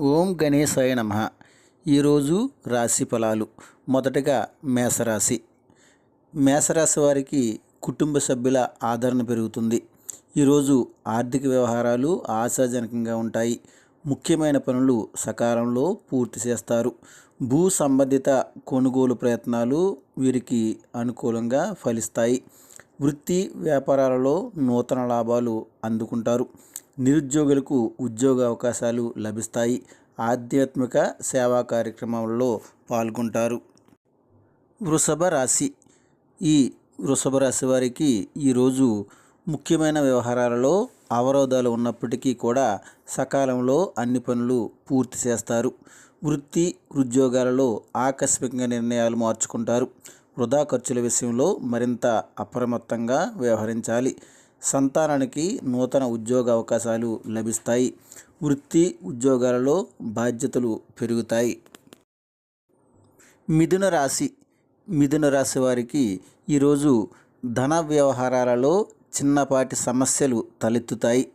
ఓం గణేశాయ నమ. ఈరోజు రాశి ఫలాలు. మొదటగా మేషరాశి. మేషరాశి వారికి కుటుంబ సభ్యుల ఆదరణ పెరుగుతుంది. ఈరోజు ఆర్థిక వ్యవహారాలు ఆశాజనకంగా ఉంటాయి. ముఖ్యమైన పనులు సకాలంలో పూర్తి చేస్తారు. భూ సంబంధిత కొనుగోలు ప్రయత్నాలు వీరికి అనుకూలంగా ఫలిస్తాయి. వృత్తి వ్యాపారాలలో నూతన లాభాలు అందుకుంటారు. నిరుద్యోగులకు ఉద్యోగ అవకాశాలు లభిస్తాయి. ఆధ్యాత్మిక సేవా కార్యక్రమాలలో పాల్గొంటారు. వృషభ రాశి. ఈ వృషభ రాశి వారికి ఈరోజు ముఖ్యమైన వ్యవహారాలలో అవరోధాలు ఉన్నప్పటికీ కూడా సకాలంలో అన్ని పనులు పూర్తి చేస్తారు. వృత్తి ఉద్యోగాలలో ఆకస్మికంగా నిర్ణయాలు మార్చుకుంటారు. వృధా ఖర్చుల విషయంలో మరింత అప్రమత్తంగా వ్యవహరించాలి. సంతానానికి నూతన ఉద్యోగ అవకాశాలు లభిస్తాయి. వృత్తి ఉద్యోగాలలో బాధ్యతలు పెరుగుతాయి. మిథున రాశి. మిథున రాశి వారికి ఈరోజు ధన వ్యవహారాలలో చిన్నపాటి సమస్యలు తలెత్తుతాయి.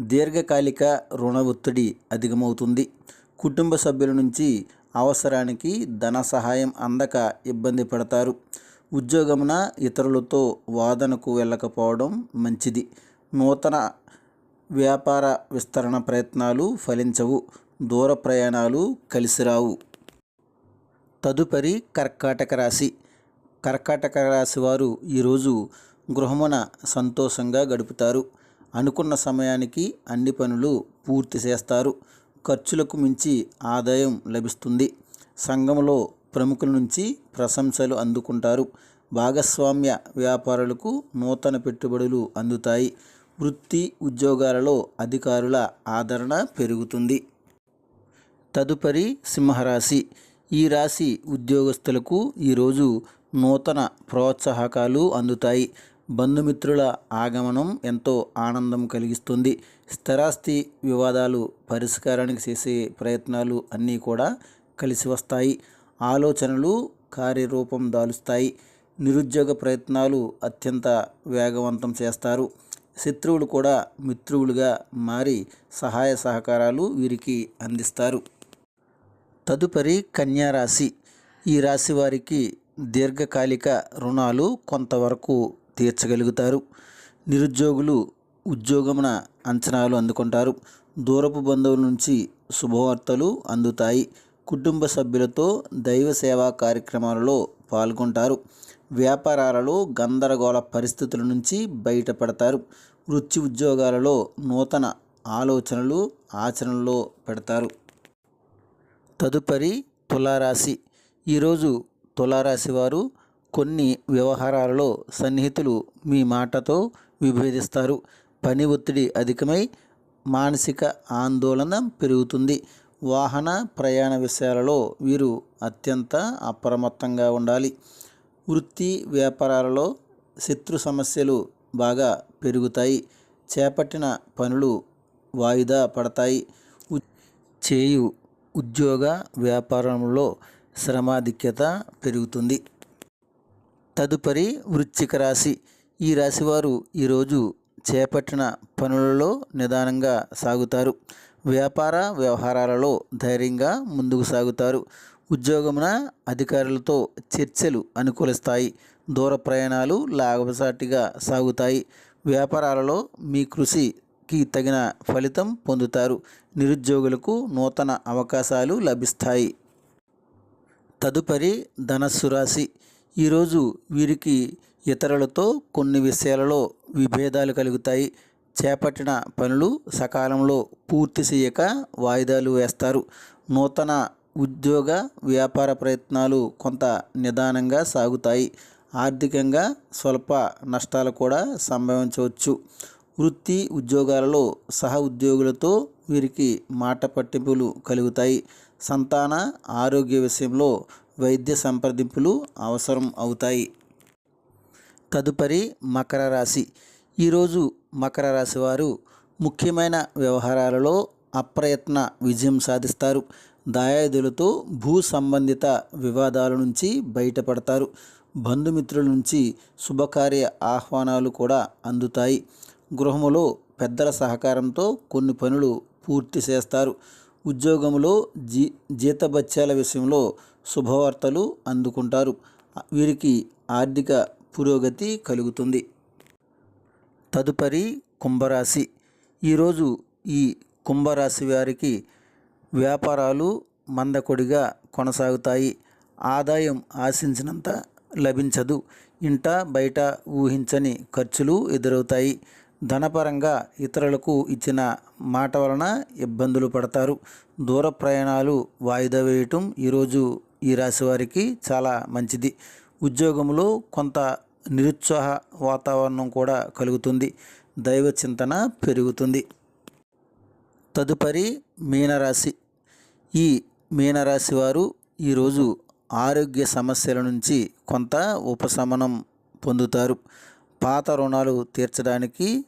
దీర్ఘకాలిక రుణ ఒత్తిడి అధికమవుతుంది. కుటుంబ సభ్యుల నుంచి అవసరానికి ధన సహాయం అందక ఇబ్బంది పడతారు. ఉద్యోగమున ఇతరులతో వాదనకు వెళ్ళకపోవడం మంచిది. నూతన వ్యాపార విస్తరణ ప్రయత్నాలు ఫలించవు. దూర ప్రయాణాలు కలిసిరావు. తదుపరి కర్కాటక రాశి. కర్కాటక రాశి వారు ఈరోజు గృహమున సంతోషంగా గడుపుతారు. అనుకున్న సమయానికి అన్ని పనులు పూర్తి చేస్తారు. ఖర్చులకు మించి ఆదాయం లభిస్తుంది. సంఘంలో ప్రముఖుల నుంచి ప్రశంసలు అందుకుంటారు. భాగస్వామ్య వ్యాపారులకు నూతన పెట్టుబడులు అందుతాయి. వృత్తి ఉద్యోగాలలో అధికారుల ఆదరణ పెరుగుతుంది. తదుపరి సింహరాశి. ఈ రాశి ఉద్యోగస్తులకు ఈరోజు నూతన ప్రోత్సాహకాలు అందుతాయి. బంధుమిత్రుల ఆగమనం ఎంతో ఆనందం కలిగిస్తుంది. స్థిరాస్తి వివాదాలు పరిష్కారానికి చేసే ప్రయత్నాలు అన్నీ కూడా కలిసి వస్తాయి. ఆలోచనలు కార్యరూపం దాలుస్తాయి. నిరుద్యోగ ప్రయత్నాలు అత్యంత వేగవంతం చేస్తారు. శత్రువులు కూడా మిత్రువులుగా మారి సహాయ సహకారాలు వీరికి అందిస్తారు. తదుపరి కన్యారాశి ఈ రాశి వారికి దీర్ఘకాలిక రుణాలు కొంతవరకు తీర్చగలుగుతారు. నిరుద్యోగులు ఉద్యోగమున అంచనాలు అందుకుంటారు. దూరపు బంధువుల నుంచి శుభవార్తలు అందుతాయి. కుటుంబ సభ్యులతో దైవ సేవా కార్యక్రమాలలో పాల్గొంటారు. వ్యాపారాలలో గందరగోళ పరిస్థితుల నుంచి బయటపడతారు. వృత్తి ఉద్యోగాలలో నూతన ఆలోచనలు ఆచరణలో పెడతారు. తదుపరి తులారాశి. ఈరోజు తులారాశి వారు కొన్ని వ్యవహారాలలో సన్నిహితులు మీ మాటతో విభేదిస్తారు. పని ఒత్తిడి అధికమై మానసిక ఆందోళన పెరుగుతుంది. వాహన ప్రయాణ విషయాలలో వీరు అత్యంత అప్రమత్తంగా ఉండాలి. వృత్తి వ్యాపారాలలో శత్రు సమస్యలు బాగా పెరుగుతాయి. చేపట్టిన పనులు వాయిదా పడతాయి. చేయు ఉద్యోగ వ్యాపారంలో శ్రమాధిక్యత పెరుగుతుంది. తదుపరి వృశ్చిక రాశి. ఈ రాశివారు ఈరోజు చేపట్టిన పనులలో నిదానంగా సాగుతారు. వ్యాపార వ్యవహారాలలో ధైర్యంగా ముందుకు సాగుతారు. ఉద్యోగమున అధికారులతో చర్చలు అనుకూలిస్తాయి. దూర ప్రయాణాలు లాభసాటిగా సాగుతాయి. వ్యాపారాలలో మీ కృషికి తగిన ఫలితం పొందుతారు. నిరుద్యోగులకు నూతన అవకాశాలు లభిస్తాయి. తదుపరి ధనస్సు రాశి. ఈరోజు వీరికి ఇతరులతో కొన్ని విషయాలలో విభేదాలు కలుగుతాయి. చేపట్టిన పనులు సకాలంలో పూర్తి చేయక వాయిదాలు వేస్తారు. నూతన ఉద్యోగ వ్యాపార ప్రయత్నాలు కొంత నిదానంగా సాగుతాయి. ఆర్థికంగా స్వల్ప నష్టాలు కూడా సంభవించవచ్చు. వృత్తి ఉద్యోగాలలో సహ ఉద్యోగులతో వీరికి మాట పట్టింపులు కలుగుతాయి. సంతాన ఆరోగ్య విషయంలో వైద్య సంప్రదింపులు అవసరం అవుతాయి. తదుపరి మకర రాశి. ఈరోజు మకర రాశి వారు ముఖ్యమైన వ్యవహారాలలో అప్రయత్న విజయం సాధిస్తారు. దాయాదులతో భూ సంబంధిత వివాదాల నుంచి బయటపడతారు. బంధుమిత్రుల నుంచి శుభకార్య ఆహ్వానాలు కూడా అందుతాయి. గృహములో పెద్దల సహకారంతో కొన్ని పనులు పూర్తి చేస్తారు. ఉద్యోగంలో జీ జీతభత్యాల విషయంలో శుభవార్తలు అందుకుంటారు. వీరికి ఆర్థిక పురోగతి కలుగుతుంది. తదుపరి కుంభరాశి. ఈరోజు ఈ కుంభరాశి వారికి వ్యాపారాలు మందకొడిగా కొనసాగుతాయి. ఆదాయం ఆశించినంత లభించదు. ఇంట బయట ఊహించని ఖర్చులు ఎదురవుతాయి. ధనపరంగా ఇతరులకు ఇచ్చిన మాట వలన ఇబ్బందులు పడతారు. దూర ప్రయాణాలు వాయిదా వేయటం ఈరోజు ఈ రాశి వారికి చాలా మంచిది. ఉద్యోగంలో కొంత నిరుత్సాహ వాతావరణం కూడా కలుగుతుంది. దైవ చింతన పెరుగుతుంది. తదుపరి మీనరాశి. ఈ మీనరాశి వారు ఈరోజు ఆరోగ్య సమస్యల నుంచి కొంత ఉపశమనం పొందుతారు. పాత రుణాలు తీర్చడానికి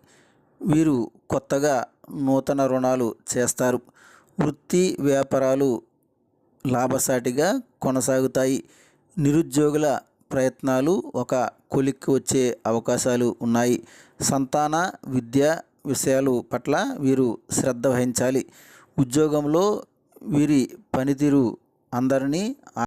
వీరు కొత్తగా నూతన రుణాలు చేస్తారు. వృత్తి వ్యాపారాలు లాభసాటిగా కొనసాగుతాయి. నిరుద్యోగుల ప్రయత్నాలు ఒక కొలిక్కి వచ్చే అవకాశాలు ఉన్నాయి. సంతాన విద్య విషయాలు పట్ల వీరు శ్రద్ధ వహించాలి. ఉద్యోగంలో వీరి పనితీరు అందరినీ